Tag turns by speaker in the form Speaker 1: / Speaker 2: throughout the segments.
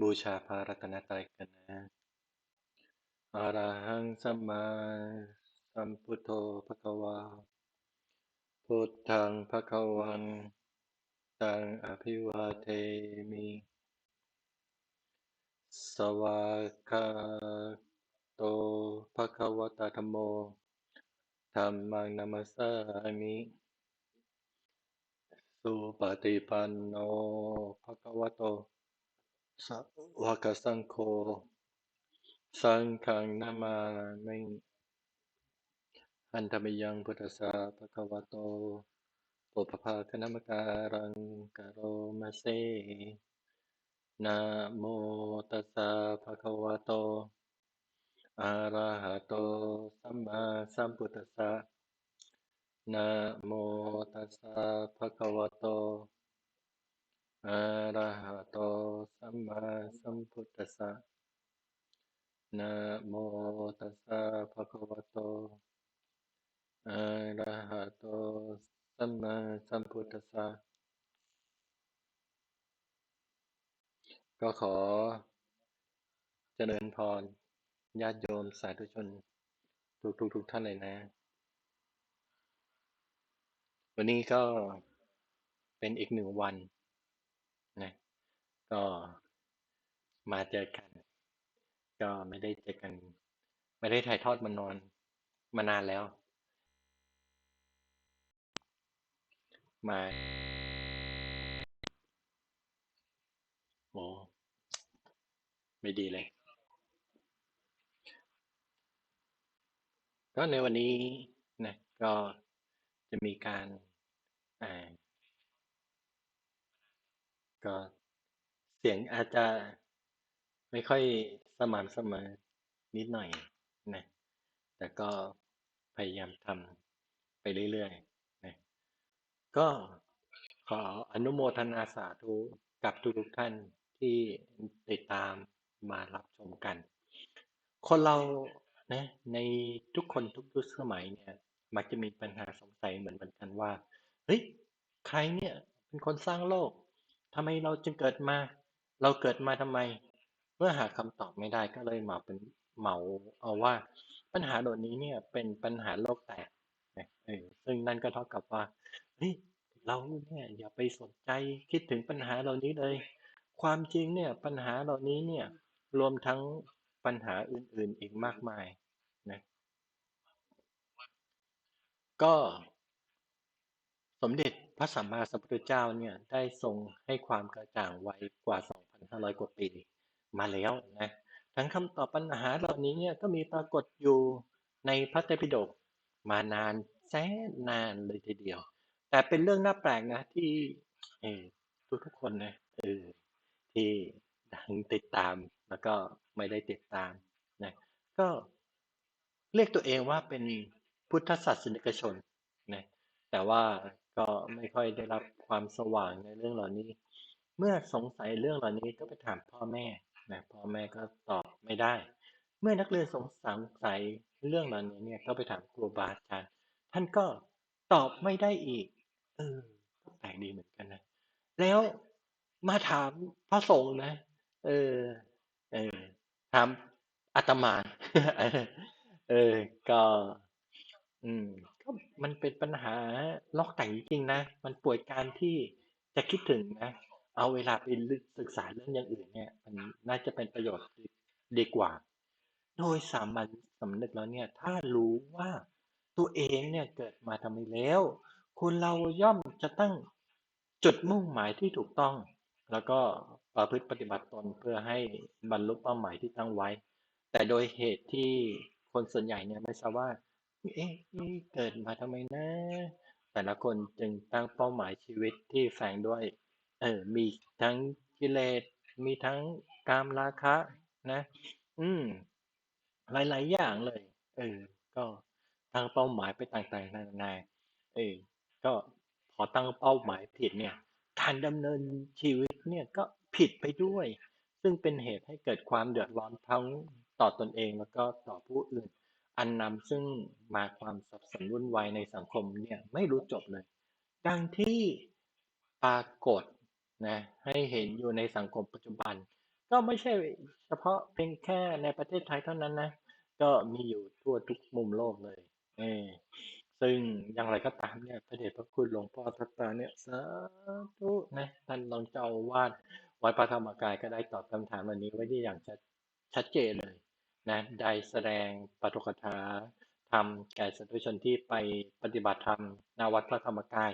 Speaker 1: บูชาพระรัตนตรัยกันนะอรหังสัมมาสัมพุทโธภะคะวา พุทธังภะคะวันตังอภิวาเทมิ สวากขาโตภะคะวะตะธัมโมธัมมังนัมสสามิ สุปฏิปันโนภะคะวะโต วากสังโฆสังฆังนามามิอันธรรมยังพุทธสสะภะคะวะโตปุพพะคณมการังกโรมาเซนะโมตัสสะภะคะวะโตอะระหะโตสัมมาสัมพุทธัสสะนะโมตัสสะภะคะวะโต อะระหะโตสัมมาสัมพุทธัสสะนะโมตัสสะภะคะวะโตอะระหะโตสัมมาสัมพุทธัสสะก็ขอเจริญพรญาติโยมสาธุชน ทุกทุกทุกท่านเลยนะ วันนี้ก็เป็นอีกหนึ่งวัน นะก็มาเจอกัน ก็ไม่ได้เจอกัน ไม่ได้ถ่ายทอดมานอนมานานแล้ว มาโอ้ไม่ดีเลย ก็ในวันนี้นะก็จะมีการอ่า ก็เสียงอาจจะไม่ค่อยสม่ำเสมอนิดหน่อยนะแต่ก็พยายามทำไปเรื่อยๆนะก็ขออนุโมทนาสาธุกับทุกๆท่านที่ติดตามมารับชมกัน คนเรานะในทุกคนทุกยุคสมัยเนี่ยมักจะมีปัญหาสงสัยเหมือนกันว่าเฮ้ยใครเนี่ยเป็นคนสร้างโลก ทำไมเราจึงเกิดมา เราเกิดมาทำไม เมื่อหาคำตอบไม่ได้ก็เลยเหมาเป็นเหมาเอาว่า ปัญหาเหล่านี้เนี่ยเป็นปัญหาโลกแตกเออซึ่งนั่นก็เท่ากับว่าเฮ้ยเราเนี่ยอย่าไปสนใจคิดถึงปัญหาเหล่านี้เลย ความจริงเนี่ยปัญหาเหล่านี้เนี่ยรวมทั้งปัญหาอื่นๆอีกมากมายนะก็สมเด็จ พระสัมมาสัมพุทธเจ้าเนี่ยได้ทรงให้ความกระจ่างไว้กว่า 2,500 กว่าปีมาแล้วนะทั้งคำตอบปัญหาเหล่านี้เนี่ยก็มีปรากฏอยู่ในพระไตรปิฎกมานานแสนนานเลยทีเดียว แต่เป็นเรื่องน่าแปลกนะที่ทุกทุกๆคนนะเออที่ดังติดตามแล้วก็ไม่ได้ติดตามนะก็เรียกตัวเองว่าเป็นพุทธศาสนิกชนนะแต่ว่า ก็ไม่ค่อยได้รับความสว่างในเรื่องเหล่านี้ เมื่อสงสัยเรื่องเหล่านี้ก็ไปถามพ่อแม่นะพ่อแม่ก็ตอบไม่ได้ เมื่อนักเรียนสงสัยเรื่องเหล่านี้เนี่ยก็ไปถามครูบาอาจารย์ท่านก็ตอบไม่ได้อีก เออก็แปลกดีเหมือนกันนะแล้วมาถามพระสงฆ์นะ เออ เออ ถามอาตมา เออ ก็ อืม มันเป็นปัญหาล็อกไก่จริงๆนะ มันป่วยการที่จะคิดถึงนะ เอาเวลาไปศึกษาเรื่องอย่างอื่นเนี่ย มันน่าจะเป็นประโยชน์ดีดีกว่า โดยสามัญสำนึกแล้วเนี่ย ถ้ารู้ว่าตัวเองเนี่ยเกิดมาทำไมแล้ว คนเราย่อมจะตั้งจุดมุ่งหมายที่ถูกต้อง แล้วก็ประพฤติปฏิบัติตนเพื่อให้บรรลุเป้าหมายที่ตั้งไว้ แต่โดยเหตุที่คนส่วนใหญ่เนี่ยไม่ทราบว่า เอ๊ะเกิดมาทำไมนะ แต่ละคนจึงตั้งเป้าหมายชีวิตที่แฝงด้วย เออ มีทั้งกิเลส มีทั้งกามราคะ นะ อืม หลาย ๆ อย่างเลย เออ ก็ตั้งเป้าหมายไปต่างๆนานาเออ ก็พอตั้งเป้าหมายผิดเนี่ย การดำเนินชีวิตเนี่ยก็ผิดไปด้วย ซึ่งเป็นเหตุให้เกิดความเดือดร้อนทั้งต่อตนเองแล้วก็ต่อผู้อื่น อันนำซึ่งมาความสับสนวุ่นวายในสังคมเนี่ยไม่รู้จบเลย ดังที่ปรากฏนะให้เห็นอยู่ในสังคมปัจจุบัน ก็ไม่ใช่เฉพาะเพียงแค่ในประเทศไทยเท่านั้นนะ ก็มีอยู่ทั่วทุกมุมโลกเลยเออซึ่งอย่างไรก็ตามเนี่ยพระเดชพระคุณหลวงพ่อทัตตาเนี่ยสาธุนะท่านรองเจ้าอาวาดวัดพระธรรมกายก็ได้ตอบคำถามวันนี้ไว้ได้อย่างชัดชัดเจนเลย นะได้แสดงปาฐกถาธรรมแก่สาธุชนที่ไปปฏิบัติธรรมณวัดพระธรรมกาย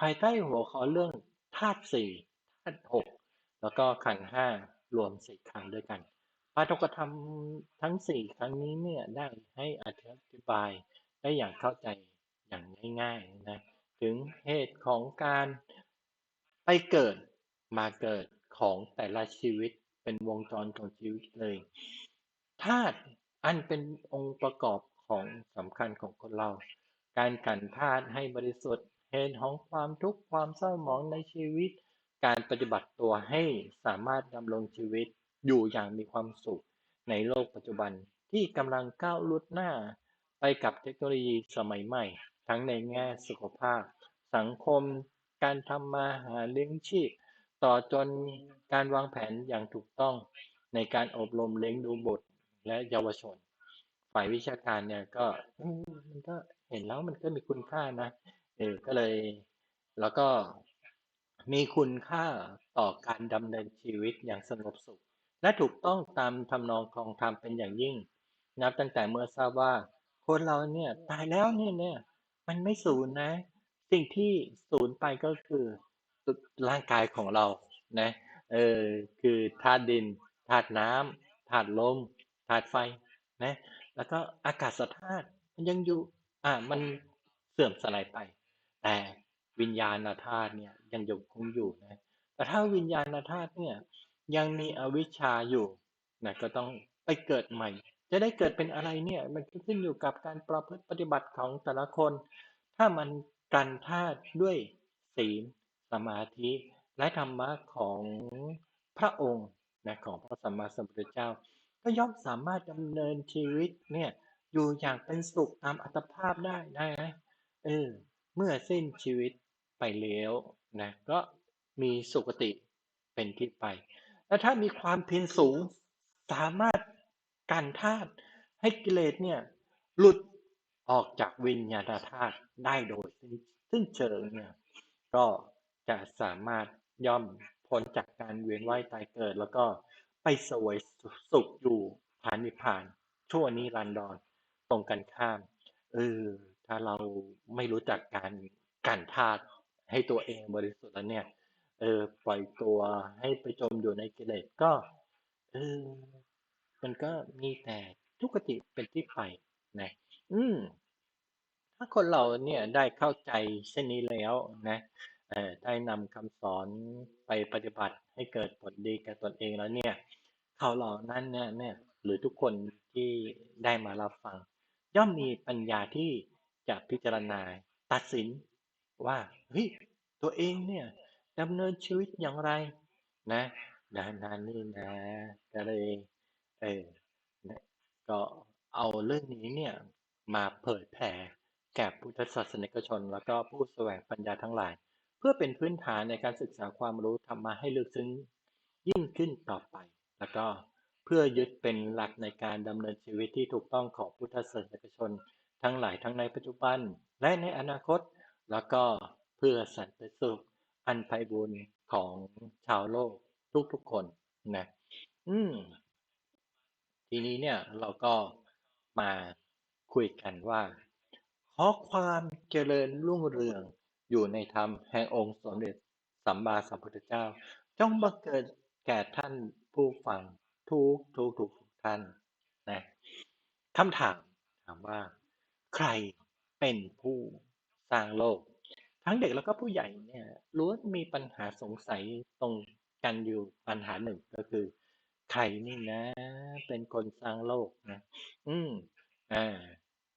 Speaker 1: ภายใต้หัวข้อเรื่องธาตุสี่ธาตุหกแล้วก็ขันห้ารวมสี่ขันด้วยกันปาฐกธรรมทั้งสี่ครั้งนี้เนี่ยได้ให้อธิบายได้อย่างเข้าใจอย่างง่ายๆนะถึงเหตุของการไปเกิดมาเกิดของแต่ละชีวิตเป็นวงจรของชีวิตเลย ธาตุอันเป็นองค์ประกอบของสำคัญของคนเรา การกันธาตุให้บริสุทธิ์เหตุของความทุกข์ความเศร้าหมองในชีวิต การปฏิบัติตัวให้สามารถดำรงชีวิตอยู่อย่างมีความสุขในโลกปัจจุบันที่กำลังก้าวลุดหน้า ไปกับเทคโนโลยีสมัยใหม่ ทั้งในแง่สุขภาพ สังคม การทำมาหาเลี้ยงชีพ ต่อจนการวางแผนอย่างถูกต้องในการอบรมเลี้ยงดูบุตร และเยาวชน ฝ่ายวิชาการเนี่ยก็มันก็เห็นแล้วมันก็มีคุณค่านะเออก็เลยแล้วก็มีคุณค่าต่อการดำเนินชีวิตอย่างสงบสุข และถูกต้องตามทำนองของธรรมเป็นอย่างยิ่ง นับตั้งแต่เมื่อทราบว่าคนเราเนี่ยตายแล้วเนี่ยเนี่ยมันไม่สูญนะ สิ่งที่สูญไปก็คือร่างกายของเรานะเออคือธาตุดินธาตุน้ำธาตุลม ธาตุไฟนะแล้วก็อากาศธาตุมันยังอยู่อ่ามันเสื่อมสลายไป แต่วิญญาณธาตุเนี่ยยังยังคงอยู่นะแต่ถ้าวิญญาณธาตุเนี่ยยังมีอวิชชาอยู่นะก็ต้องไปเกิดใหม่ จะได้เกิดเป็นอะไรเนี่ยมันขึ้นอยู่กับการประพฤติปฏิบัติของแต่ละคน ถ้ามันกันธาตุด้วยศีลสมาธิและธรรมะของพระองค์นะของพระสัมมาสัมพุทธเจ้า ก็ย่อมสามารถดำเนินชีวิตเนี่ยอยู่อย่างเป็นสุขตามอัตภาพได้นะเออเมื่อสิ้นชีวิตไปแล้วนะก็มีสุคติเป็นที่ไป แล้วถ้ามีความเพียรสูงสามารถกันธาตุให้กิเลสเนี่ยหลุดออกจากวิญญาณธาตุได้โดยซึ่งเชิงเนี่ยก็จะสามารถย่อมพ้นจากการเวียนว่ายตายเกิดแล้วก็ ไปสวยสุขอยู่ผานิพพาน ชั่วนิรันดรตรงกันข้าม เออ ถ้าเราไม่รู้จักการกันธาตุให้ตัวเองบริสุทธิ์แล้วเนี่ย เออ ปล่อยตัวให้ไปจมอยู่ในกิเลสก็ เออ มันก็มีแต่ทุกขติเป็นที่ไปนะอืม ถ้าคนเราเนี่ยได้เข้าใจเช่นนี้แล้วนะ ได้นำคำสอนไปปฏิบัติให้เกิดผลดีแก่ตนเองแล้วเนี่ยเขาเหล่านั้นเนี่ยเนี่ยหรือทุกคนที่ได้มารับฟัง ย่อมมีปัญญาที่จะพิจารณาตัดสินว่าเฮ้ยตัวเองเนี่ยดำเนินชีวิตอย่างไรนะนานๆนี่นะก็เลยเออก็เอาเรื่องนี้เนี่ยมาเผยแผ่แก่พุทธศาสนิกชน แล้วก็ผู้แสวงปัญญาทั้งหลาย เพื่อเป็นพื้นฐานในการศึกษาความรู้ธรรมะให้ลึกซึ้งยิ่งขึ้นต่อไป แล้วก็เพื่อยึดเป็นหลักในการดำเนินชีวิตที่ถูกต้องของพุทธศาสนิกชน ทั้งหลายทั้งในปัจจุบัน และในอนาคต แล้วก็เพื่อสันติสุขอันไพบูรณ์ของชาวโลกทุกๆคนนะอืมทีนี้เนี่ยเราก็มาคุยกันว่าขอความเจริญรุ่งเรือง อยู่ในธรรมแห่งองค์สมเด็จสัมมาสัมพุทธเจ้า จงบังเกิดแก่ท่านผู้ฟังทุกทุกทุกท่านนะคำถามถามว่า ใครเป็นผู้สร้างโลก ทั้งเด็กแล้วก็ผู้ใหญ่เนี่ยล้วนมีปัญหาสงสัยตรงกันอยู่ปัญหาหนึ่งก็คือใครนี่นะ เป็นคนสร้างโลกนะ อืมอ่า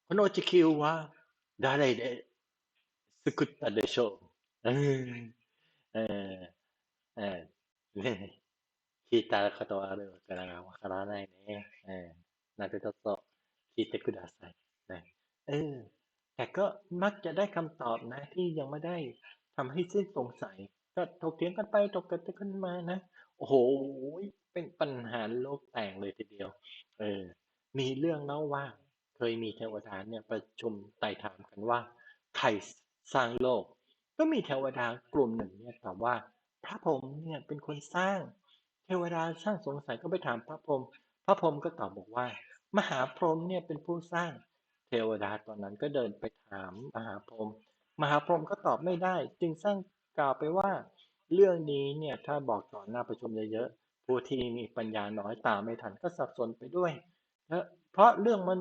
Speaker 1: คุณโอจิคิวว่า誰で作ったでしょううんえーえーね聞いたことあるからわからないね。เออなのでちょっと聞いてくださいนะเออ แต่ก็มักจะได้คำตอบนะ ที่ยังไม่ได้ทำให้สิ้นสงสัย ก็ถกเถียงกันไปถกกันกันมานะ โอ้โห ไป เป็นปัญหาโลกแตกเลยทีเดียว เออ มีเรื่องเล่าว่า เคยมีเทวดาเนี่ยประชุมไต่ถามกันว่าใคร สร้างโลก ก็มีเทวดากลุ่มหนึ่งเนี่ยตอบว่า พระพรหมเนี่ยเป็นคนสร้าง เทวดาช่างสงสัยก็ไปถามพระพรหมพระพรหมก็ตอบบอกว่า มหาพรหมเนี่ยเป็นผู้สร้าง เทวดาตอนนั้นก็เดินไปถามมหาพรหมมหาพรหมก็ตอบไม่ได้ จึงสร้างกล่าวไปว่า เรื่องนี้เนี่ยถ้าบอกต่อหน้าประชุมเยอะๆผู้ที่มีปัญญาน้อยตามไม่ทันก็สับสนไปด้วยนะเพราะเรื่องมัน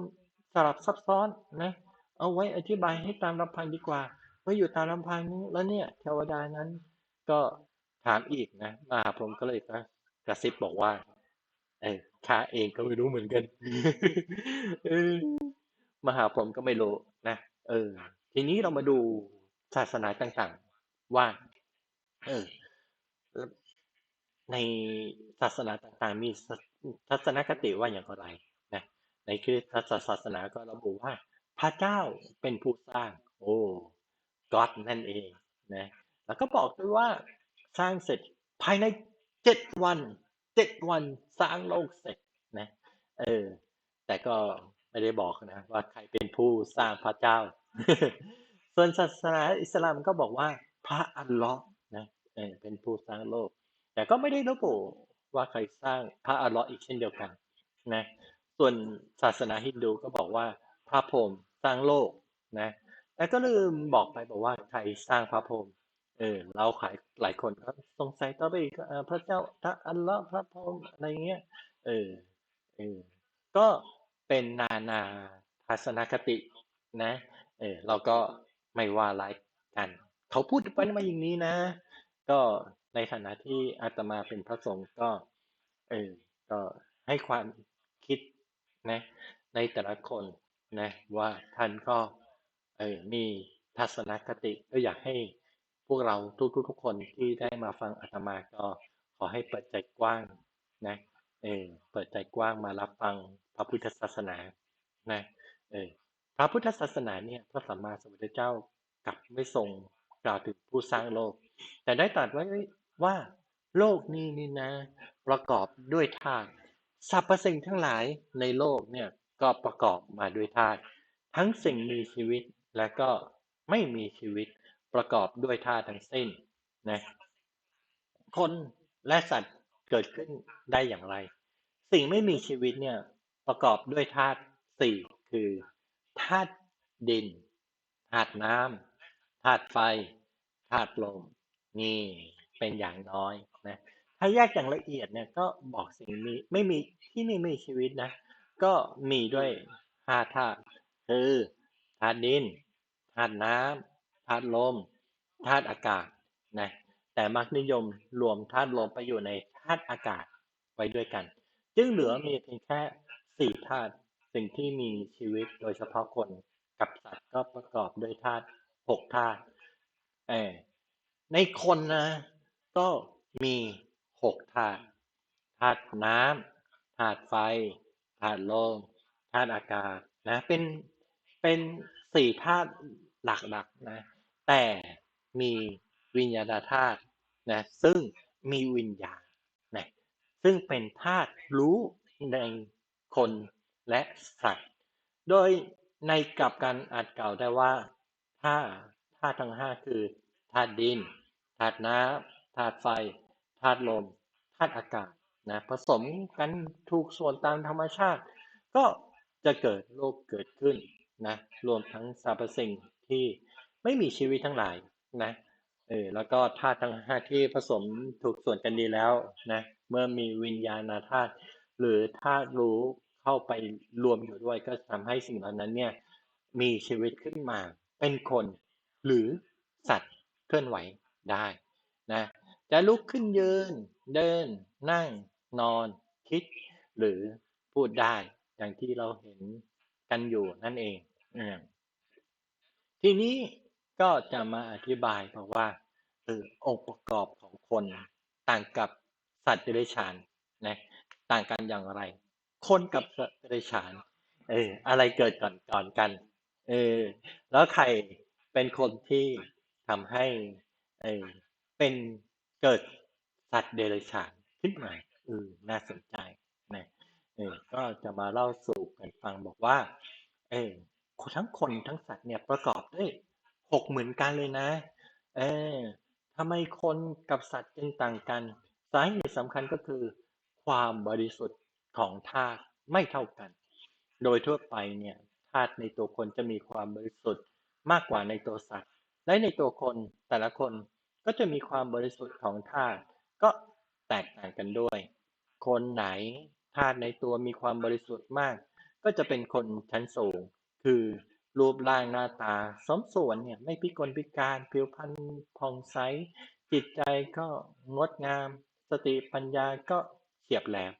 Speaker 1: สลับซับซ้อนนะ เอาไว้อธิบายให้ตามลำพังดีกว่า มื่ออยู่ตามลำพังนี้แล้วเนี่ยเทวดานั้นก็ถามอีกนะมหาพรหมก็เลยกระซิบบอกว่า เออข้าเองก็ไม่รู้เหมือนกันเออมหาพรหมก็ไม่รู้นะเออ ทีนี้เรามาดูศาสนาต่างๆ ว่า เออ ในศาสนาต่างๆ มีทัศนคติว่าอย่างไรนะในคือศาสนาก็ระบุว่า พระเจ้าเป็นผู้สร้าง โอ้ ก็อดนั่นเองนะแล้วก็บอกด้วยว่าสร้างเสร็จภายในเจ็ดวันเจ็ดวันสร้างโลกเสร็จนะเออแต่ก็ไม่ได้บอกนะว่าใครเป็นผู้สร้างพระเจ้า ส่วนศาสนาอิสลามก็บอกว่าพระอัลลอฮ์นะเออเป็นผู้สร้างโลก แต่ก็ไม่ได้ระบุว่าใครสร้างพระอัลลอฮ์อีกเช่นเดียวกันนะส่วนศาสนาฮินดูก็บอกว่าพระพรหมสร้างโลกนะ แต่ก็ลืมบอกไปบอกว่าใครสร้างพระพรหมเออ เราขายหลายคนก็สงสัยต่อไปอีกพระเจ้าพระอัลลอฮ์พระพรหมอะไรเงี้ย เออ เออ ก็เป็นนานาทัศนคตินะ เออ เราก็ไม่ว่าไรกัน เขาพูดไปมาอย่างนี้นะ ก็ในฐานะที่อาตมาเป็นพระสงฆ์ก็ เออ ก็ให้ความคิดนะ ในแต่ละคนนะ ว่าท่านก็ เออมีทัศนคติก็อยากให้พวกเราทุกๆทุกคนที่ได้มาฟังอาตมาก็ขอให้เปิดใจกว้างนะเออเปิดใจกว้างมารับฟังพระพุทธศาสนานะเออพระพุทธศาสนาเนี่ยพระสัมมาสัมพุทธเจ้ากลับไม่ทรงกล่าวถึงผู้สร้างโลก แต่ได้ตรัสไว้ว่าโลกนี้นี่นะ ประกอบด้วยธาตุสรรพสิ่งทั้งหลายในโลกเนี่ยก็ประกอบมาด้วยธาตุทั้งสิ่งมีชีวิต และก็ไม่มีชีวิตประกอบด้วยธาตุทั้งสิ้นนะคนและสัตว์เกิดขึ้นได้อย่างไร สิ่งไม่มีชีวิตเนี่ยประกอบด้วยธาตุสี่คือธาตุดินธาตุน้ำธาตุไฟธาตุลมนี่เป็นอย่างน้อยนะถ้าแยกอย่างละเอียดเนี่ยก็บอกสิ่งมีไม่มีที่ไม่มีชีวิตนะ ก็มีด้วยห้าธาตุคือธาตุดิน ธาตุน้ำธาตุลมธาตุอากาศนะแต่มักนิยมรวมธาตุลมไปอยู่ในธาตุอากาศไว้ด้วยกัน จึงเหลือมีเพียงแค่สี่ธาตุสิ่งที่มีชีวิตโดยเฉพาะคนกับสัตว์ก็ประกอบด้วยธาตุหกธาตุเออในคนนะ ก็มีหกธาตุธาตุน้ำธาตุไฟธาตุลมธาตุอากาศนะเป็นเป็นสี่ธาตุ หลักๆนะแต่มีวิญญาณธาตุนะซึ่งมีวิญญาณนะซึ่งเป็นธาตุรู้ในคนและสัตว์โดยในกลับกันอาจกล่าวได้ว่าถ้าธาตุทั้งห้าคือธาตุดินธาตุน้ำธาตุไฟธาตุลมธาตุอากาศนะผสมกันถูกส่วนตามธรรมชาติ ก็จะเกิดโลกเกิดขึ้นนะรวมทั้งสรรพสิ่ง ที่ไม่มีชีวิตทั้งหลายนะเออแล้วก็ธาตุทั้งห้าที่ผสมถูกส่วนกันดีแล้วนะเมื่อมีวิญญาณธาตุหรือธาตุรู้เข้าไปรวมอยู่ด้วย ก็ทำให้สิ่งเหล่านั้นเนี่ยมีชีวิตขึ้นมาเป็นคนหรือสัตว์เคลื่อนไหวได้นะจะลุกขึ้นยืน เดิน นั่ง นอน คิด หรือพูดได้อย่างที่เราเห็นกันอยู่นั่นเอง ทีนี้ก็จะมาอธิบายบอกว่าเออองค์ประกอบของคนต่างกับสัตว์เดรัจฉานนะต่างกันอย่างไร คนกับสัตว์เดรัจฉานเอออะไรเกิดก่อนก่อนกันเออแล้วใครเป็นคนที่ทำให้เออเป็นเกิดสัตว์เดรัจฉานขึ้นมาเออน่าสนใจนะเออก็จะมาเล่าสู่กันฟังบอกว่าเออ ทั้งคนทั้งสัตว์เนี่ยประกอบด้วยหกเหมือนกันเลยนะ เออทำไมคนกับสัตว์จึงต่างกัน สาเหตุสำคัญก็คือความบริสุทธิ์ของธาตุไม่เท่ากัน โดยทั่วไปเนี่ยธาตุในตัวคนจะมีความบริสุทธิ์มากกว่าในตัวสัตว์ และในตัวคนแต่ละคนก็จะมีความบริสุทธิ์ของธาตุก็แตกต่างกันด้วย คนไหนธาตุในตัวมีความบริสุทธิ์มาก ก็จะเป็นคนชั้นสูง คือรูปร่างหน้าตาสมส่วนเนี่ยไม่พิกลพิการผิวพรรณผ่องใส จิตใจก็งดงาม สติปัญญาก็เฉียบแหลม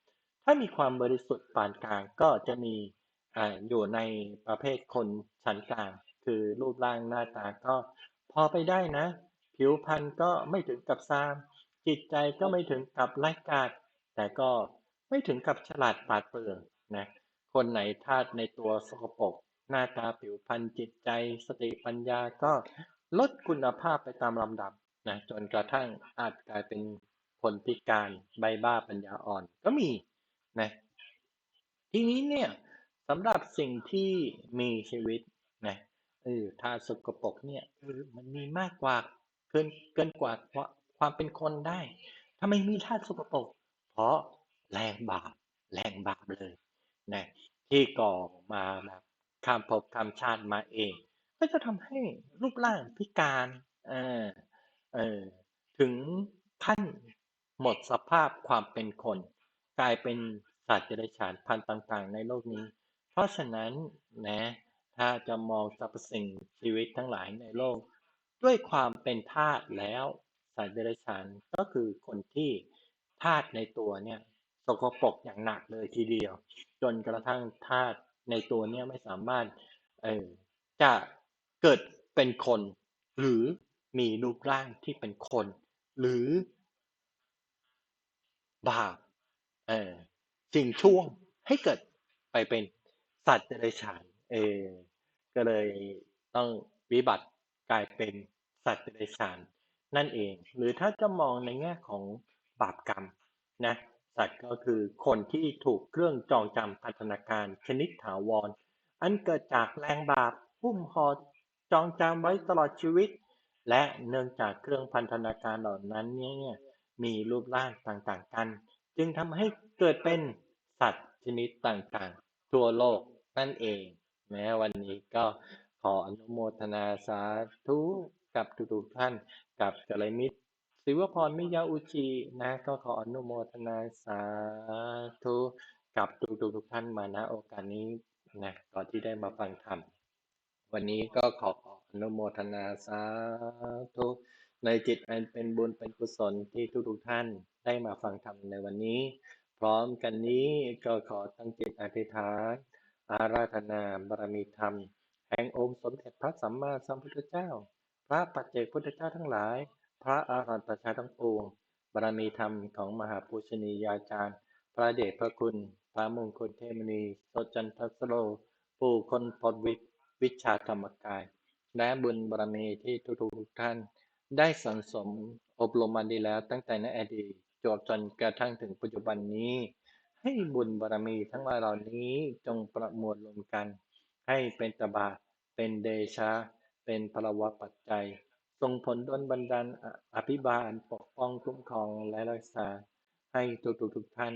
Speaker 1: ถ้ามีความบริสุทธิ์ปานกลางก็จะมีออยู่ในประเภทคนชั้นกลาง คือรูปร่างหน้าตาก็พอไปได้นะ ผิวพรรณก็ไม่ถึงกับซาม จิตใจก็ไม่ถึงกับไร้กาดแต่ก็ไม่ถึงกับฉลาดปาดเปรื่องนะคนไหนธาตุในตัวสกปรก หน้าตาผิวพรรณจิตใจ สติปัญญาก็ลดคุณภาพไปตามลำดับนะจนกระทั่งอาจกลายเป็นคนพิการใบบ้าปัญญาอ่อนก็มีนะทีนี้เนี่ยสำหรับสิ่งที่มีชีวิตนะเออถ้าสกปรกเนี่ยเออมันมีมากกว่าเกินเกินกว่าความเป็นคนได้ทำไมมีธาตุสกปรกเพราะแรงบาปแรงบาปเลยนะที่ก่อมาแบบ ข้ามภพข้ามชาติมาเอง ก็จะทำให้รูปร่างพิการเออเออถึงขั้นหมดสภาพความเป็นคน กลายเป็นสัตว์เดรัจฉานพันธุ์ต่าง ๆ ในโลกนี้ เพราะฉะนั้นนะถ้าจะมองสรรพสิ่งชีวิตทั้งหลายในโลก ด้วยความเป็นธาตุแล้วสัตว์เดรัจฉานก็คือคนที่ธาตุในตัวเนี่ยสกปรกอย่างหนักเลยทีเดียว จนกระทั่งธาตุ ในตัวเนี่ยไม่สามารถเออจะเกิดเป็นคน หรือมีรูปร่างที่เป็นคน หรือบาปเออสิ่งช่วงให้เกิดไปเป็นสัตว์เดรัจฉานเออก็เลยต้องวิบัติกลายเป็นสัตว์เดรัจฉานนั่นเอง หรือถ้าจะมองในแง่ของบาปกรรมนะ สัตว์ก็คือคนที่ถูกเครื่องจองจำพันธนาการชนิดถาวร อันเกิดจากแรงบาปพุ่มห่อจองจำไว้ตลอดชีวิต และเนื่องจากเครื่องพันธนาการเหล่านั้นเนี่ยมีรูปร่างต่างๆกัน จึงทำให้เกิดเป็นสัตว์ชนิดต่างๆ ทั่วโลกนั่นเอง แม้วันนี้ก็ขออนุโมทนาสาธุกับทุกๆท่านกับกัลยมิตร ศิวพรมิยาอุจินะก็ขออนุโมทนาสาธุกับทุกๆทุกท่านมาณโอกาสนี้นะก่อนที่ได้มาฟังธรรมวันนี้ก็ขออนุโมทนาสาธุในจิตอันเป็นบุญเป็นกุศลที่ทุกๆท่านได้มาฟังธรรมในวันนี้ พร้อมกันนี้ก็ขอตั้งจิตอธิษฐานอาราธนาบารมีธรรม แห่งองค์สมเด็จพระสัมมาสัมพุทธเจ้า พระปัจเจกพุทธเจ้าทั้งหลาย พระอาหันตชาทั้งปวงบารมีธรรมของมหาปุชนียาจารย์ พระเดชพระคุณ พระมงคลเทมนีโสจันทสโล ผู้คนพดวิวิชาธรรมกาย และบุญบารมีที่ทุกๆท่าน ได้สังสมอบรมมาดีแล้วตั้งแต่ในอดีตจวบจนกระทั่งถึงปัจจุบันนี้ ให้บุญบารมีทั้งหลายเหล่านี้จงประมวลรวมกัน ให้เป็นตบะเป็นเดชะ เป็นพลวะปัจจัย ส่งผลดลบันดาลอภิบาลปกป้องคุ้มครองและรักษา ให้ทุกทุกทุกท่าน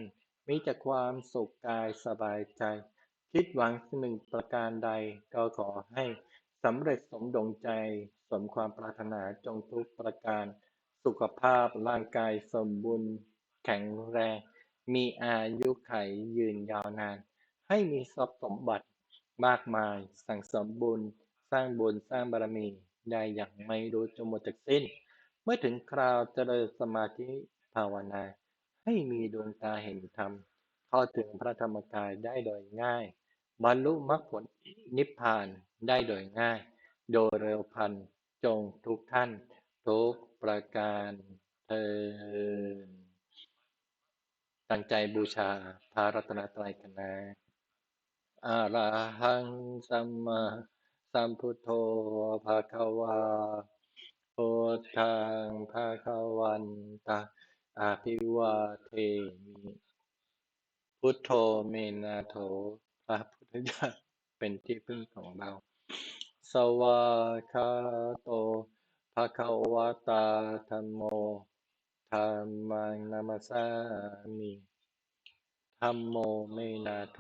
Speaker 1: มีแต่ความสุขกายสบายใจ คิดหวังหนึ่งประการใดก็ขอให้สำเร็จสมดงใจ สมความปรารถนาจงทุกประการ สุขภาพร่างกายสมบูรณ์แข็งแรง มีอายุไขยืนยาวนาน ให้มีทรัพย์สมบัติมากมาย สั่งสมบุญ สร้างบุญสร้างบารมี ได้อย่างไม่รู้จนหมดจากสิ้น เมื่อถึงคราวเจริญสมาธิภาวนา ให้มีดวงตาเห็นธรรม เข้าถึงพระธรรมกายได้โดยง่าย บรรลุมรรคผลนิพพานได้โดยง่าย โดยเร็วพันจงทุกท่าน ทุกประการเธอตั้งใจบูชาพระรัตนตรัยกันนะอาระหังสัมมา สัมพุทโธภะคะวาพุทธังภะคะวันตาอาภิวาเทมิ พุทโธเมนาโถพระพุทธเจ้าเป็นที่พึ่งของเรา สวากขาโตภะคะวะตาธัมโมธัมมังนามัสามิธัมโมเมนาโถ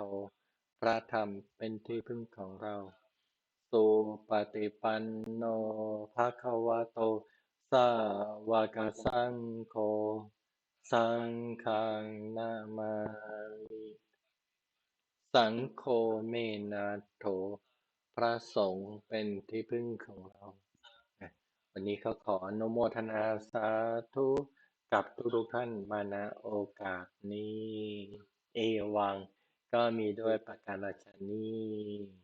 Speaker 1: พระธรรมเป็นที่พึ่งของเรา สุปฏิปันโนภะคะวะโต สาวกสังโฆ สังฆังนามามิสังโฆเมนาโถ พระสงฆ์เป็นที่พึ่งของเรา วันนี้เขาขออนุโมทนาสาธุกับทุกๆท่านมาณโอกาสนี้ เอวังก็มีด้วยประการฉนี้